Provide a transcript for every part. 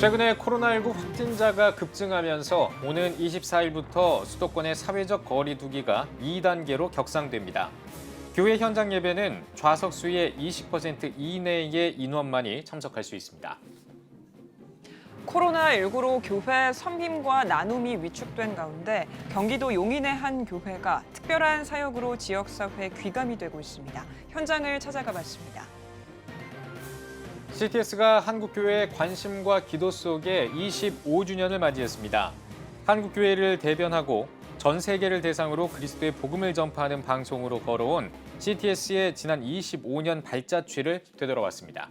최근에 코로나19 확진자가 급증하면서 오는 24일부터 수도권의 사회적 거리 두기가 2단계로 격상됩니다. 교회 현장 예배는 좌석 수의 20% 이내의 인원만이 참석할 수 있습니다. 코로나19로 교회 섬김과 나눔이 위축된 가운데 경기도 용인의 한 교회가 특별한 사역으로 지역사회 귀감이 되고 있습니다. 현장을 찾아가 봤습니다. CTS가 한국교회의 관심과 기도 속에 25주년을 맞이했습니다. 한국교회를 대변하고 전 세계를 대상으로 그리스도의 복음을 전파하는 방송으로 걸어온 CTS의 지난 25년 발자취를 되돌아왔습니다.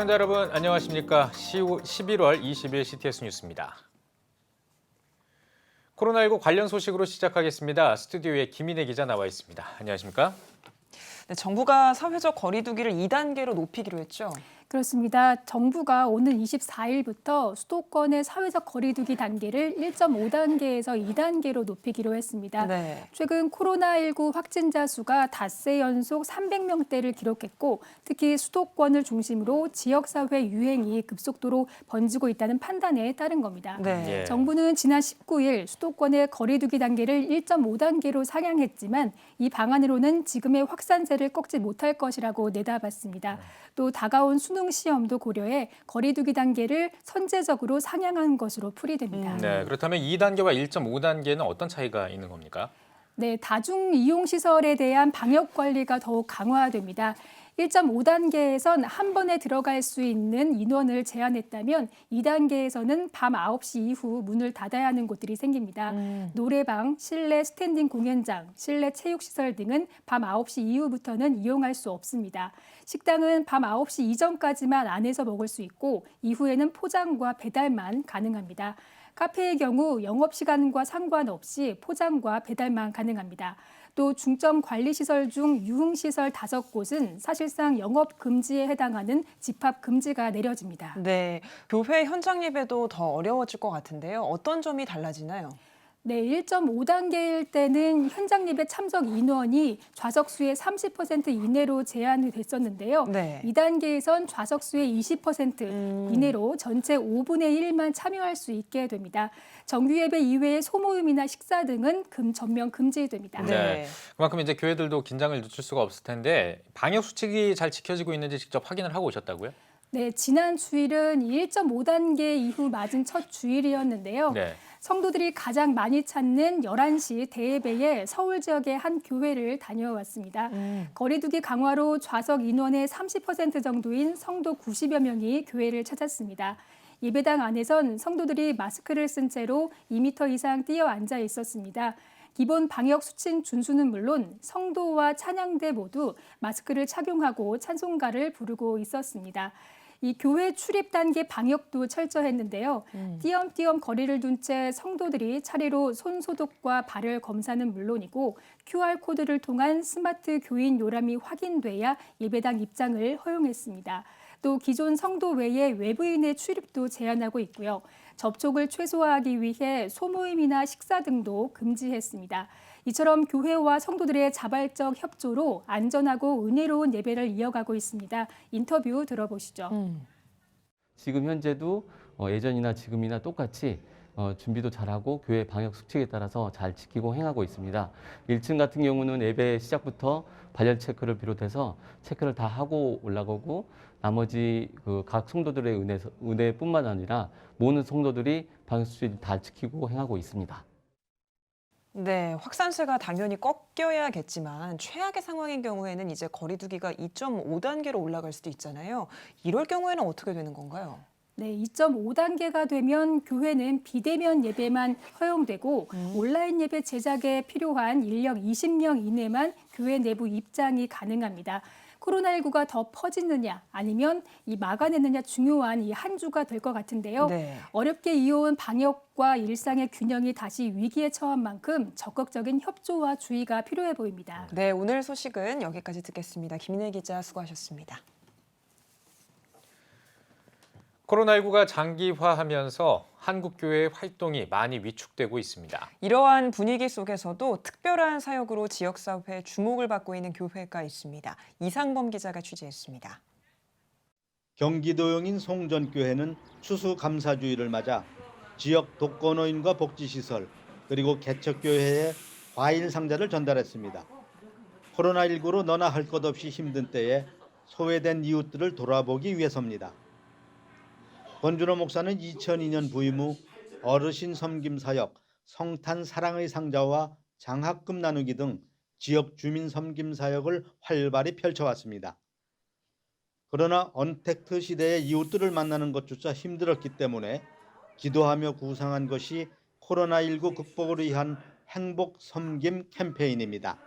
시청자 여러분 안녕하십니까? 11월 20일 CTS 뉴스입니다. 코로나19 관련 소식으로 시작하겠습니다. 스튜디오에 김인혜 기자 나와 있습니다. 안녕하십니까? 네, 정부가 사회적 거리두기를 2단계로 높이기로 했죠. 그렇습니다. 정부가 오는 24일부터 수도권의 사회적 거리두기 단계를 1.5단계에서 2단계로 높이기로 했습니다. 네. 최근 코로나19 확진자 수가 닷새 연속 300명대를 기록했고 특히 수도권을 중심으로 지역사회 유행이 급속도로 번지고 있다는 판단에 따른 겁니다. 네. 예. 정부는 지난 19일 수도권의 거리두기 단계를 1.5단계로 상향했지만 이 방안으로는 지금의 확산세를 꺾지 못할 것이라고 내다봤습니다. 또 다가온 수능 시험도 고려해 거리두기 단계를 선제적으로 상향한 것으로 풀이됩니다. 네, 그렇다면 2단계와 1.5단계는 어떤 차이가 있는 겁니까? 네, 다중 이용 시설에 대한 방역 관리가 더욱 강화됩니다. 1.5단계에선 한 번에 들어갈 수 있는 인원을 제한했다면 2단계에서는 밤 9시 이후 문을 닫아야 하는 곳들이 생깁니다. 음. 노래방, 실내 스탠딩 공연장, 실내 체육시설 등은 밤 9시 이후부터는 이용할 수 없습니다. 식당은 밤 9시 이전까지만 안에서 먹을 수 있고 이후에는 포장과 배달만 가능합니다. 카페의 경우 영업 시간과 상관없이 포장과 배달만 가능합니다. 또 중점 관리 시설 중 유흥 시설 다섯 곳은 사실상 영업 금지에 해당하는 집합 금지가 내려집니다. 네. 교회 현장 예배도 더 어려워질 것 같은데요. 어떤 점이 달라지나요? 네, 1.5단계일 때는 현장 예배 참석 인원이 좌석 수의 30% 이내로 제한이 됐었는데요. 네. 2단계에선 좌석 수의 20% 음. 이내로 전체 5분의 1만 참여할 수 있게 됩니다. 정규 예배 이외의 소모임이나 식사 등은 금 전면 금지됩니다. 네. 그만큼 이제 교회들도 긴장을 늦출 수가 없을 텐데 방역 수칙이 잘 지켜지고 있는지 직접 확인을 하고 오셨다고요? 네, 지난 주일은 1.5단계 이후 맞은 첫 주일이었는데요. 네. 성도들이 가장 많이 찾는 11시 대예배에 서울 지역의 한 교회를 다녀왔습니다. 음. 거리두기 강화로 좌석 인원의 30% 정도인 성도 90여 명이 교회를 찾았습니다. 예배당 안에선 성도들이 마스크를 쓴 채로 2m 이상 뛰어 앉아 있었습니다. 기본 방역 수칙 준수는 물론 성도와 찬양대 모두 마스크를 착용하고 찬송가를 부르고 있었습니다. 이 교회 출입 단계 방역도 철저했는데요. 음. 띄엄띄엄 거리를 둔 채 성도들이 차례로 손 소독과 발열 검사는 물론이고 QR 코드를 통한 스마트 교인 요람이 확인돼야 예배당 입장을 허용했습니다. 또 기존 성도 외에 외부인의 출입도 제한하고 있고요. 접촉을 최소화하기 위해 소모임이나 식사 등도 금지했습니다. 이처럼 교회와 성도들의 자발적 협조로 안전하고 은혜로운 예배를 이어가고 있습니다. 인터뷰 들어보시죠. 음. 지금 현재도 어, 예전이나 지금이나 똑같이 어, 준비도 잘하고 교회 방역 수칙에 따라서 잘 지키고 행하고 있습니다. 1층 같은 경우는 예배 시작부터 발열 체크를 비롯해서 체크를 다 하고 올라가고 나머지 그 각 성도들의 은혜, 은혜뿐만 아니라 모든 성도들이 방역 수칙을 다 지키고 행하고 있습니다. 네, 확산세가 당연히 꺾여야겠지만 최악의 상황인 경우에는 이제 거리두기가 2.5단계로 올라갈 수도 있잖아요. 이럴 경우에는 어떻게 되는 건가요? 네, 2.5단계가 되면 교회는 비대면 예배만 허용되고 음. 온라인 예배 제작에 필요한 인력 20명 이내만 교회 내부 입장이 가능합니다. 코로나19가 더 퍼지느냐 아니면 이 막아내느냐 중요한 이 한 주가 될 것 같은데요. 네. 어렵게 이어온 방역과 일상의 균형이 다시 위기에 처한 만큼 적극적인 협조와 주의가 필요해 보입니다. 네, 오늘 소식은 여기까지 듣겠습니다. 김인혜 기자 수고하셨습니다. 코로나19가 장기화하면서 한국 교회의 활동이 많이 위축되고 있습니다. 이러한 분위기 속에서도 특별한 사역으로 지역 사회의 주목을 받고 있는 교회가 있습니다. 이상범 기자가 취재했습니다. 경기도용인 송전교회는 추수 감사주의를 맞아 지역 독거노인과 복지시설 그리고 개척교회에 과일 상자를 전달했습니다. 코로나19로 너나 할 것 없이 힘든 때에 소외된 이웃들을 돌아보기 위해서입니다. 권준호 목사는 2002년 부임 후 어르신 섬김 사역, 성탄 사랑의 상자와 장학금 나누기 등 지역 주민 섬김 사역을 활발히 펼쳐왔습니다. 그러나 언택트 시대의 이웃들을 만나는 것조차 힘들었기 때문에 기도하며 구상한 것이 코로나19 극복을 위한 행복 섬김 캠페인입니다.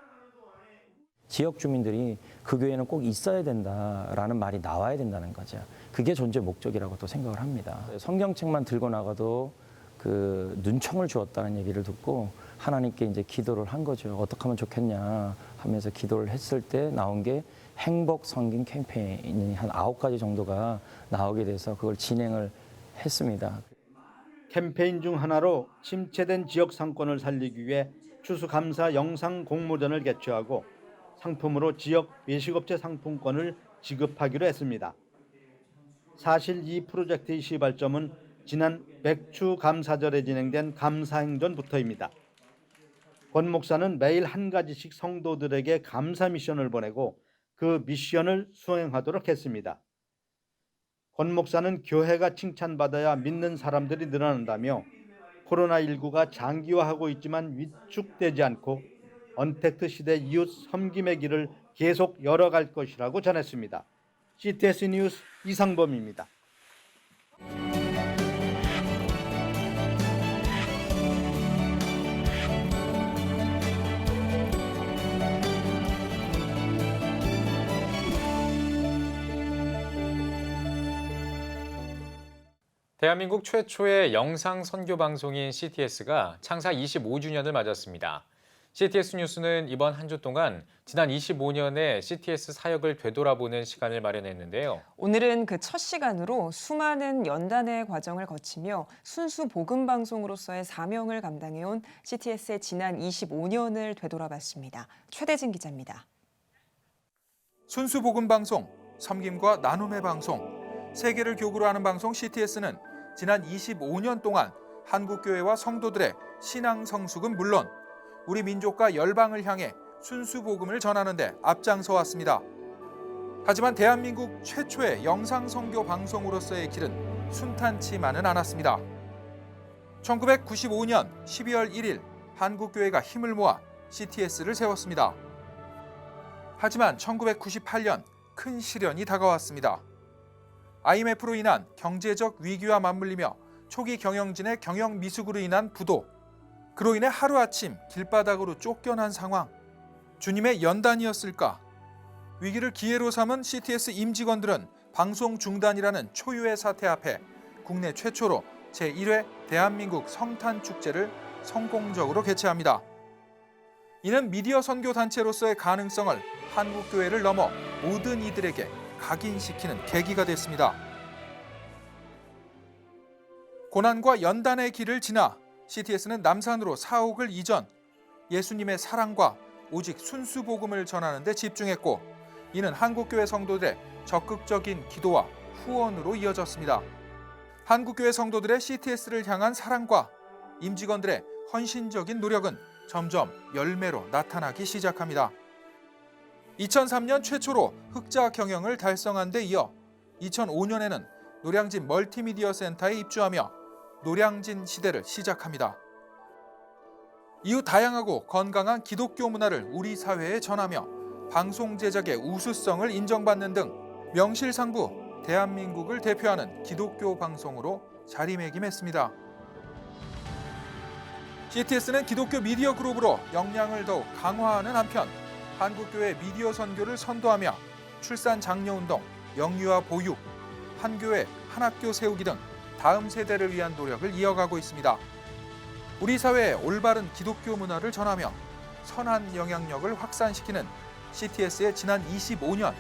지역 주민들이 그 교회는 꼭 있어야 된다라는 말이 나와야 된다는 거죠. 그게 존재 목적이라고 또 생각을 합니다. 성경책만 들고 나가도 그 눈총을 주었다는 얘기를 듣고 하나님께 이제 기도를 한 거죠. 어떻게 하면 좋겠냐 하면서 기도를 했을 때 나온 게 행복 성김 캠페인이 한 아홉 가지 정도가 나오게 돼서 그걸 진행을 했습니다. 캠페인 중 하나로 침체된 지역 상권을 살리기 위해 추수감사 영상 공모전을 개최하고 상품으로 지역 외식업체 상품권을 지급하기로 했습니다. 사실 이 프로젝트의 시발점은 지난 백추 감사절에 진행된 감사행전부터입니다. 권 목사는 매일 한 가지씩 성도들에게 감사 미션을 보내고 그 미션을 수행하도록 했습니다. 권 목사는 교회가 칭찬받아야 믿는 사람들이 늘어난다며 코로나19가 장기화하고 있지만 위축되지 않고 언택트 시대 이웃 섬김의 길을 계속 열어갈 것이라고 전했습니다. CTS 뉴스 이상범입니다. 대한민국 최초의 영상 선교 방송인 CTS가 창사 25주년을 맞았습니다. CTS 뉴스는 이번 한 주 동안 지난 25년의 CTS 사역을 되돌아보는 시간을 마련했는데요. 오늘은 그 첫 시간으로 수많은 연단의 과정을 거치며 순수 복음 방송으로서의 사명을 감당해온 CTS의 지난 25년을 되돌아봤습니다. 최대진 기자입니다. 순수 복음 방송, 섬김과 나눔의 방송, 세계를 교구로 하는 방송 CTS는 지난 25년 동안 한국 교회와 성도들의 신앙 성숙은 물론 우리 민족과 열방을 향해 순수 복음을 전하는데 앞장서 왔습니다. 하지만 대한민국 최초의 영상 선교 방송으로서의 길은 순탄치만은 않았습니다. 1995년 12월 1일 한국 교회가 힘을 모아 CTS를 세웠습니다. 하지만 1998년 큰 시련이 다가왔습니다. IMF로 인한 경제적 위기와 맞물리며 초기 경영진의 경영 미숙으로 인한 부도, 그로 인해 하루아침 길바닥으로 쫓겨난 상황. 주님의 연단이었을까? 위기를 기회로 삼은 CTS 임직원들은 방송 중단이라는 초유의 사태 앞에 국내 최초로 제1회 대한민국 성탄 축제를 성공적으로 개최합니다. 이는 미디어 선교 단체로서의 가능성을 한국 교회를 넘어 모든 이들에게 각인시키는 계기가 됐습니다. 고난과 연단의 길을 지나 CTS는 남산으로 사옥을 이전, 예수님의 사랑과 오직 순수 복음을 전하는 데 집중했고 이는 한국교회 성도들의 적극적인 기도와 후원으로 이어졌습니다. 한국교회 성도들의 CTS를 향한 사랑과 임직원들의 헌신적인 노력은 점점 열매로 나타나기 시작합니다. 2003년 최초로 흑자 경영을 달성한 데 이어 2005년에는 노량진 멀티미디어 센터에 입주하며 노량진 시대를 시작합니다. 이후 다양하고 건강한 기독교 문화를 우리 사회에 전하며 방송 제작의 우수성을 인정받는 등 명실상부 대한민국을 대표하는 기독교 방송으로 자리매김했습니다. CTS는 기독교 미디어 그룹으로 역량을 더욱 강화하는 한편 한국교회 미디어 선교를 선도하며 출산 장려 운동, 영유아 보육, 한 교회 한 학교 세우기 등 다음 세대를 위한 노력을 이어가고 있습니다. 우리 사회의 올바른 기독교 문화를 전하며 선한 영향력을 확산시키는 CTS의 지난 25년,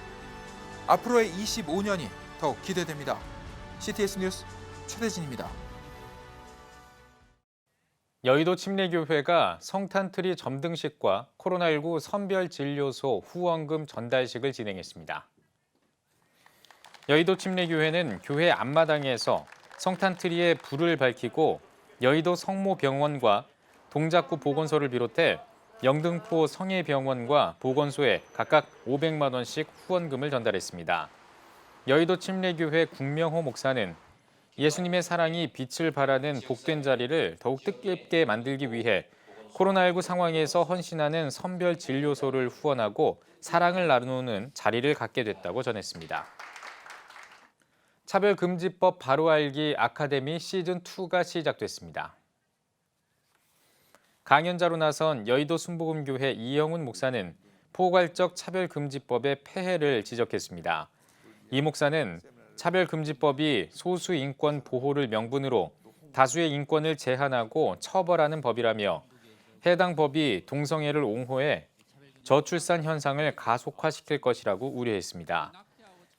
앞으로의 25년이 더욱 기대됩니다. CTS 뉴스 최대진입니다. 여의도 침례교회가 성탄트리 점등식과 코로나19 선별진료소 후원금 전달식을 진행했습니다. 여의도 침례교회는 교회 앞마당에서 성탄트리에 불을 밝히고 여의도 성모병원과 동작구 보건소를 비롯해 영등포 성혜병원과 보건소에 각각 500만 원씩 후원금을 전달했습니다. 여의도 침례교회 국명호 목사는 예수님의 사랑이 빛을 발하는 복된 자리를 더욱 뜻깊게 만들기 위해 코로나19 상황에서 헌신하는 선별 진료소를 후원하고 사랑을 나누는 자리를 갖게 됐다고 전했습니다. 차별금지법 바로 알기 아카데미 시즌2가 시작됐습니다. 강연자로 나선 여의도 순복음교회 이영훈 목사는 포괄적 차별금지법의 폐해를 지적했습니다. 이 목사는 차별금지법이 소수 인권 보호를 명분으로 다수의 인권을 제한하고 처벌하는 법이라며 해당 법이 동성애를 옹호해 저출산 현상을 가속화시킬 것이라고 우려했습니다.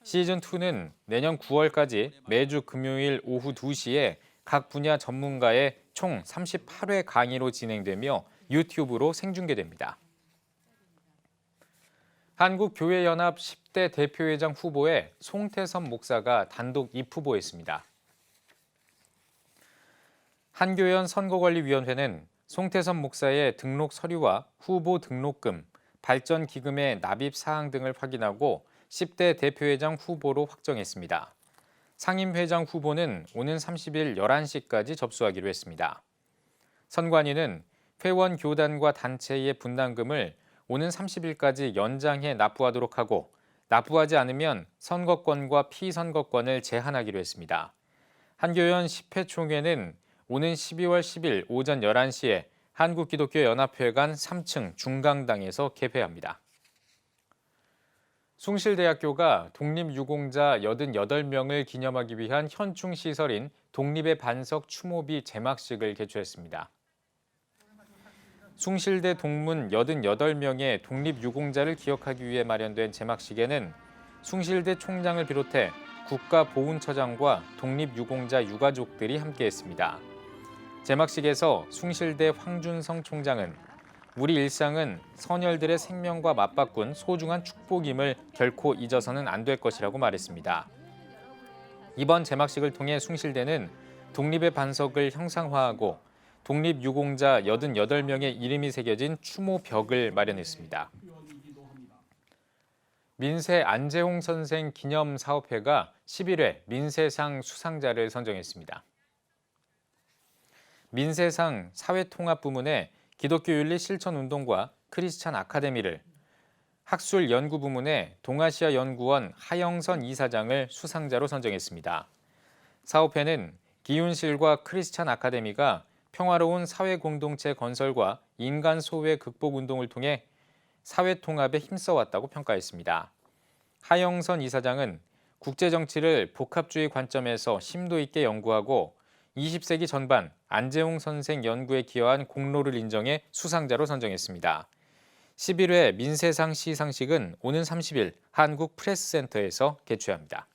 시즌2는 내년 9월까지 매주 금요일 오후 2시에 각 분야 전문가의 총 38회 강의로 진행되며 유튜브로 생중계됩니다. 한국교회연합 10대 대표회장 후보에 송태섭 목사가 단독 입후보했습니다. 한교연 선거관리위원회는 송태섭 목사의 등록 서류와 후보 등록금, 발전 기금의 납입 사항 등을 확인하고 10대 대표회장 후보로 확정했습니다. 상임회장 후보는 오는 30일 11시까지 접수하기로 했습니다. 선관위는 회원 교단과 단체의 분담금을 오는 30일까지 연장해 납부하도록 하고 납부하지 않으면 선거권과 피선거권을 제한하기로 했습니다. 한교연 10회 총회는 오는 12월 10일 오전 11시에 한국기독교연합회관 3층 중강당에서 개회합니다. 숭실대학교가 독립유공자 88명을 기념하기 위한 현충시설인 독립의 반석 추모비 제막식을 개최했습니다. 숭실대 동문 88명의 독립유공자를 기억하기 위해 마련된 제막식에는 숭실대 총장을 비롯해 국가보훈처장과 독립유공자 유가족들이 함께했습니다. 제막식에서 숭실대 황준성 총장은 우리 일상은 선열들의 생명과 맞바꾼 소중한 축복임을 결코 잊어서는 안 될 것이라고 말했습니다. 이번 제막식을 통해 숭실대는 독립의 반석을 형상화하고 독립 유공자 88명의 이름이 새겨진 추모 벽을 마련했습니다. 민세 안재홍 선생 기념 사업회가 11회 민세상 수상자를 선정했습니다. 민세상 사회통합 부문에 기독교 윤리 실천 운동과 크리스찬 아카데미를 학술 연구 부문에 동아시아 연구원 하영선 이사장을 수상자로 선정했습니다. 사업회는 기윤실과 크리스찬 아카데미가 평화로운 사회 공동체 건설과 인간 소외 극복 운동을 통해 사회 통합에 힘써왔다고 평가했습니다. 하영선 이사장은 국제 정치를 복합주의 관점에서 심도 있게 연구하고 20세기 전반 안재홍 선생 연구에 기여한 공로를 인정해 수상자로 선정했습니다. 11회 민세상 시상식은 오는 30일 한국 프레스센터에서 개최합니다.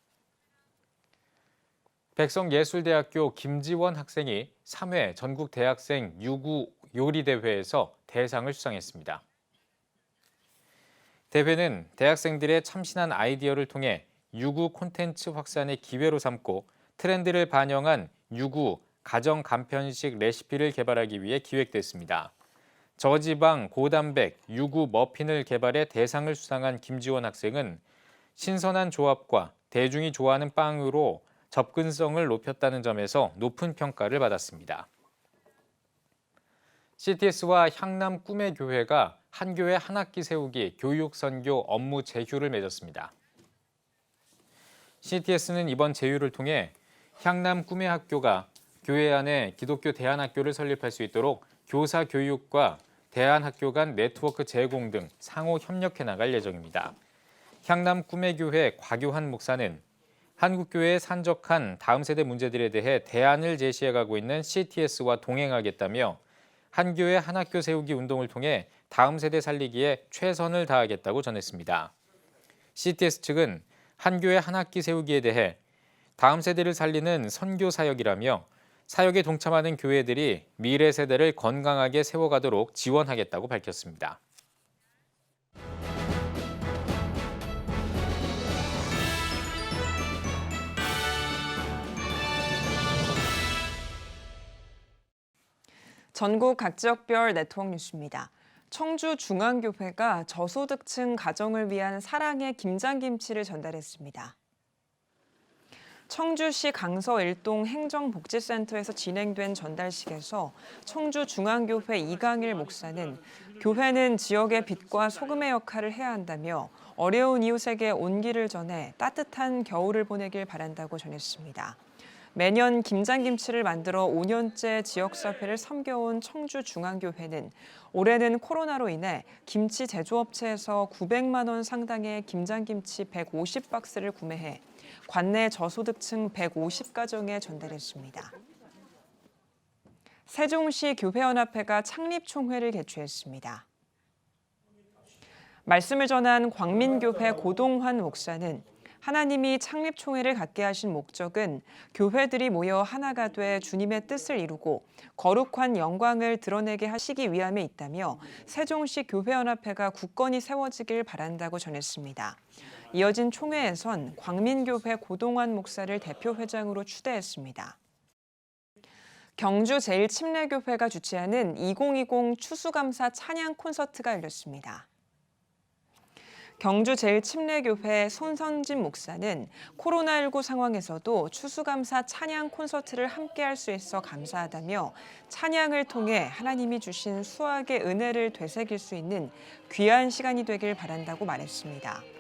백성예술대학교 김지원 학생이 3회 전국 대학생 유구 요리 대회에서 대상을 수상했습니다. 대회는 대학생들의 참신한 아이디어를 통해 유구 콘텐츠 확산의 기회로 삼고 트렌드를 반영한 유구 가정 간편식 레시피를 개발하기 위해 기획됐습니다. 저지방 고단백 유구 머핀을 개발해 대상을 수상한 김지원 학생은 신선한 조합과 대중이 좋아하는 빵으로 접근성을 높였다는 점에서 높은 평가를 받았습니다. CTS와 향남 꿈의 교회가 한 교회 한 학기 세우기 교육 선교 업무 제휴를 맺었습니다. CTS는 이번 제휴를 통해 향남 꿈의 학교가 교회 안에 기독교 대안학교를 설립할 수 있도록 교사 교육과 대안학교 간 네트워크 제공 등 상호 협력해 나갈 예정입니다. 향남 꿈의 교회 곽유한 목사는 한국교회에 산적한 다음 세대 문제들에 대해 대안을 제시해가고 있는 CTS와 동행하겠다며 한 교회 한 학교 세우기 운동을 통해 다음 세대 살리기에 최선을 다하겠다고 전했습니다. CTS 측은 한 교회 한 학기 세우기에 대해 다음 세대를 살리는 선교 사역이라며 사역에 동참하는 교회들이 미래 세대를 건강하게 세워가도록 지원하겠다고 밝혔습니다. 전국 각 지역별 네트워크 뉴스입니다. 청주 중앙교회가 저소득층 가정을 위한 사랑의 김장김치를 전달했습니다. 청주시 강서 일동 행정복지센터에서 진행된 전달식에서 청주 중앙교회 이강일 목사는 교회는 지역의 빛과 소금의 역할을 해야 한다며 어려운 이웃에게 온기를 전해 따뜻한 겨울을 보내길 바란다고 전했습니다. 매년 김장김치를 만들어 5년째 지역사회를 섬겨온 청주중앙교회는 올해는 코로나로 인해 김치 제조업체에서 900만 원 상당의 김장김치 150박스를 구매해 관내 저소득층 150가정에 전달했습니다. 세종시 교회연합회가 창립총회를 개최했습니다. 말씀을 전한 광민교회 고동환 목사는 하나님이 창립총회를 갖게 하신 목적은 교회들이 모여 하나가 돼 주님의 뜻을 이루고 거룩한 영광을 드러내게 하시기 위함에 있다며 세종시 교회연합회가 굳건히 세워지길 바란다고 전했습니다. 이어진 총회에선 광민교회 고동환 목사를 대표 회장으로 추대했습니다. 경주 제1침례교회가 주최하는 2020 추수감사 찬양 콘서트가 열렸습니다. 경주 제1침례교회 손선진 목사는 코로나19 상황에서도 추수감사 찬양 콘서트를 함께 할 수 있어 감사하다며 찬양을 통해 하나님이 주신 수학의 은혜를 되새길 수 있는 귀한 시간이 되길 바란다고 말했습니다.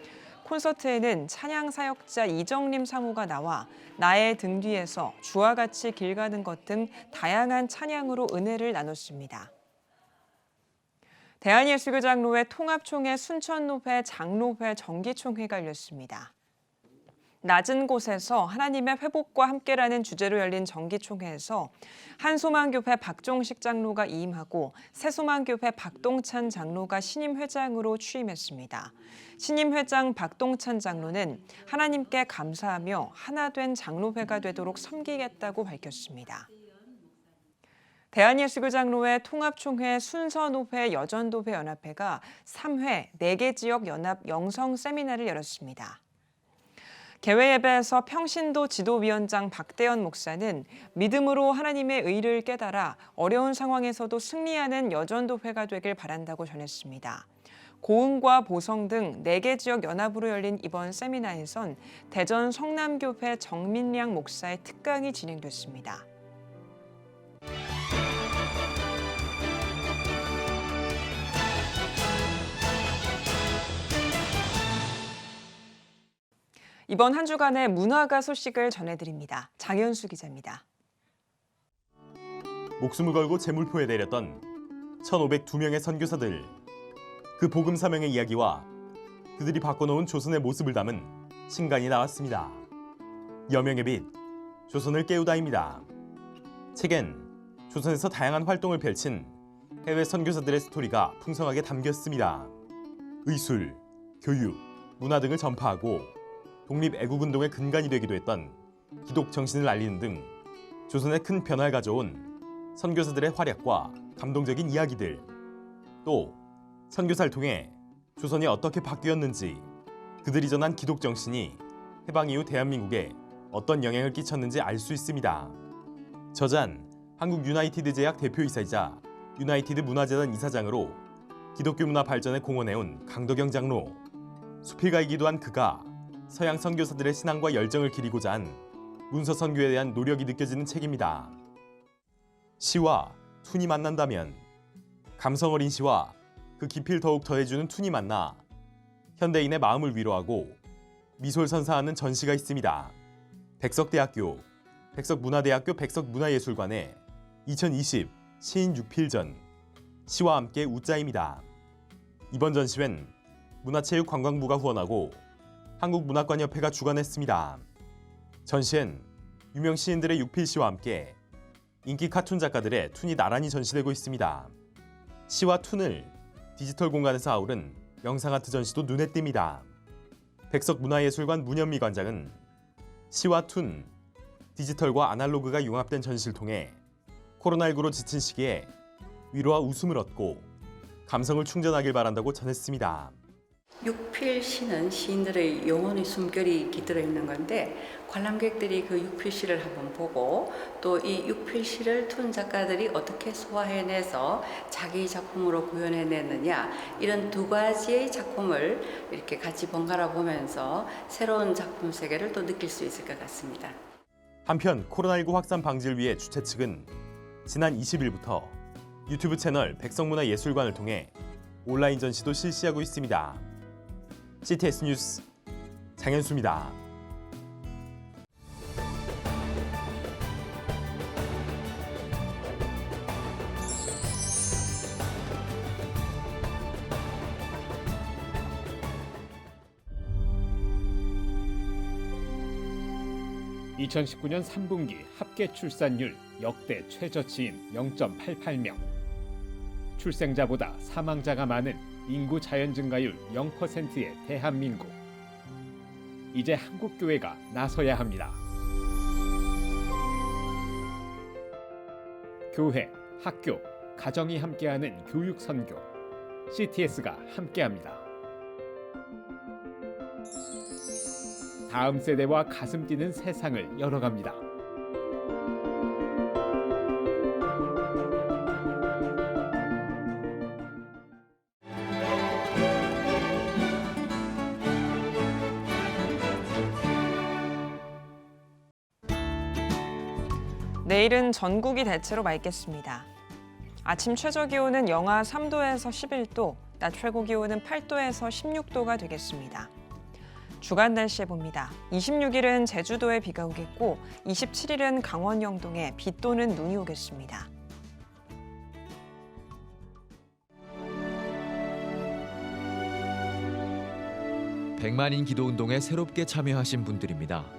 콘서트에는 찬양 사역자 이정림 사모가 나와 나의 등 뒤에서 주와 같이 길 가는 것 등 다양한 찬양으로 은혜를 나눴습니다. 대한예수교 장로회 통합총회 순천노회 장로회 정기총회가 열렸습니다. 낮은 곳에서 하나님의 회복과 함께라는 주제로 열린 정기총회에서 한소망교회 박종식 장로가 이임하고 새소망교회 박동찬 장로가 신임 회장으로 취임했습니다. 신임 회장 박동찬 장로는 하나님께 감사하며 하나 된 장로회가 되도록 섬기겠다고 밝혔습니다. 대한예수교 장로회 통합총회 순서노회 여전도회 연합회가 3회 4개 지역 연합 영성 세미나를 열었습니다. 개회 예배에서 평신도 지도위원장 박대현 목사는 믿음으로 하나님의 의를 깨달아 어려운 상황에서도 승리하는 여전도회가 되길 바란다고 전했습니다. 고흥과 보성 등 4개 지역 연합으로 열린 이번 세미나에선 대전 성남교회 정민량 목사의 특강이 진행됐습니다. 이번 한 주간의 문화가 소식을 전해드립니다. 장현수 기자입니다. 목숨을 걸고 제물포에 내렸던 1502명의 선교사들 그 복음 사명의 이야기와 그들이 바꿔놓은 조선의 모습을 담은 신간이 나왔습니다. 여명의 빛 조선을 깨우다입니다. 책엔 조선에서 다양한 활동을 펼친 해외 선교사들의 스토리가 풍성하게 담겼습니다. 의술, 교육, 문화 등을 전파하고 독립 애국운동의 근간이 되기도 했던 기독 정신을 알리는 등 조선에 큰 변화를 가져온 선교사들의 활약과 감동적인 이야기들 또 선교사를 통해 조선이 어떻게 바뀌었는지 그들이 전한 기독 정신이 해방 이후 대한민국에 어떤 영향을 끼쳤는지 알 수 있습니다. 저잔 한국 유나이티드 제약 대표이사이자 유나이티드 문화재단 이사장으로 기독교 문화 발전에 공헌해온 강덕영 장로 수필가이기도 한 그가 서양 선교사들의 신앙과 열정을 기리고자 한 문서 선교에 대한 노력이 느껴지는 책입니다. 시와 툰이 만난다면 감성 어린 시와 그 깊이를 더욱 더해주는 툰이 만나 현대인의 마음을 위로하고 미솔 선사하는 전시가 있습니다. 백석대학교, 백석문화대학교 백석문화예술관의 2020 시인 6필전 시와 함께 우자입니다. 이번 전시회는 문화체육관광부가 후원하고 한국문학관협회가 주관했습니다. 전시엔 유명 시인들의 육필시와 함께 인기 카툰 작가들의 툰이 나란히 전시되고 있습니다. 시와 툰을 디지털 공간에서 아우른 영상 아트 전시도 눈에 띕니다. 백석문화예술관 문현미 관장은 시와 툰, 디지털과 아날로그가 융합된 전시를 통해 코로나19로 지친 시기에 위로와 웃음을 얻고 감성을 충전하길 바란다고 전했습니다. 육필 시는 시인들의 영혼의 숨결이 깃들어 있는 건데 관람객들이 그 육필 시를 한번 보고 또 이 육필 시를 툰 작가들이 어떻게 소화해내서 자기 작품으로 구현해냈느냐 이런 두 가지의 작품을 이렇게 같이 번갈아 보면서 새로운 작품 세계를 또 느낄 수 있을 것 같습니다. 한편 코로나19 확산 방지를 위해 주최 측은 지난 20일부터 유튜브 채널 백성문화예술관을 통해 온라인 전시도 실시하고 있습니다. CTS 뉴스 장현수입니다. (2019년 3분기) 합계 출산율 역대 최저치인 (0.88명) 출생자보다 사망자가 많은 인구 자연 증가율 0%의 대한민국 이제 한국 교회가 나서야 합니다. 교회, 학교, 가정이 함께하는 교육 선교 CTS가 함께합니다. 다음 세대와 가슴 뛰는 세상을 열어갑니다. 내일은 전국이 대체로 맑겠습니다. 아침 최저 기온은 영하 3도에서 11도, 낮 최고 기온은 8도에서 16도가 되겠습니다. 주간 날씨 해봅니다. 26일은 제주도에 비가 오겠고 27일은 강원 영동에 비 또는 눈이 오겠습니다. 백만인 기도 운동에 새롭게 참여하신 분들입니다.